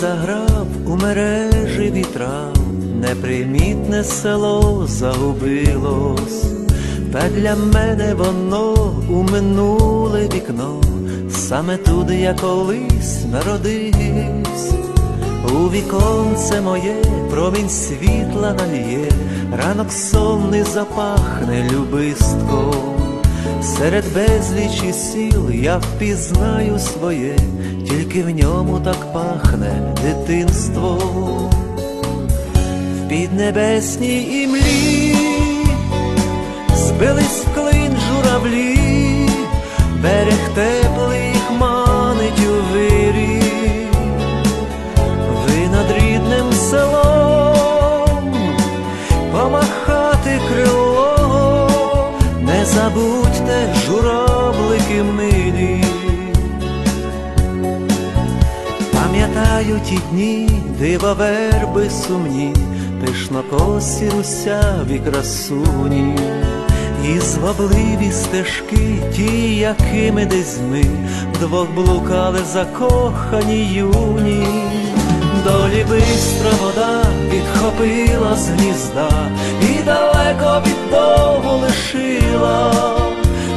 заграв у мережі вітрав, непримітне село загубилось, та для мене воно у минуле вікно, саме туди я колись народився. У віконце моє промінь світла нальє, ранок сонний запахне любистком. Серед безлічі сіл я впізнаю своє, тільки в ньому так пахне дитинство. В піднебесній імлі збились клин журавлі, берег забудьте журавлики милі. Пам'ятаю ті дні, дива верби сумні, пишнокосі русяві красуні, і звабливі стежки, ті, якими десь ми вдвох блукали закохані юні. Долі бистра вода підхопила з гнізда і далеко від дому лишила,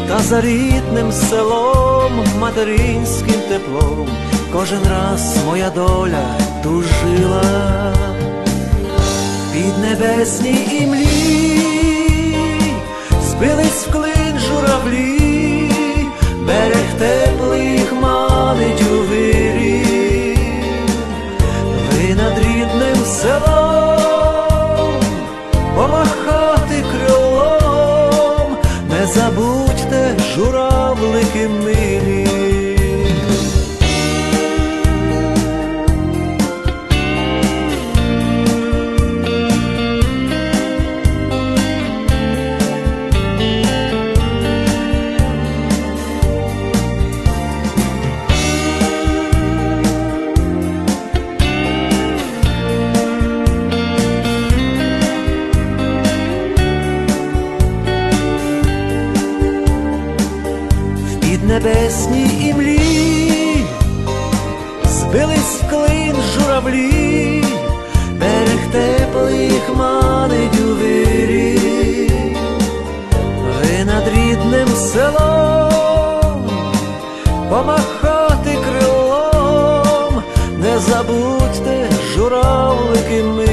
та за рідним селом, материнським теплом, кожен раз моя доля тужила. Під небесній імлі збились в клин журавлі, помахати крилом, не забудьте журавлики милі. В піднебесній імлі, збились в клин журавлі, берег теплих манить у вирі, ви над рідним селом помахати крилом, не забудьте журавлики ми.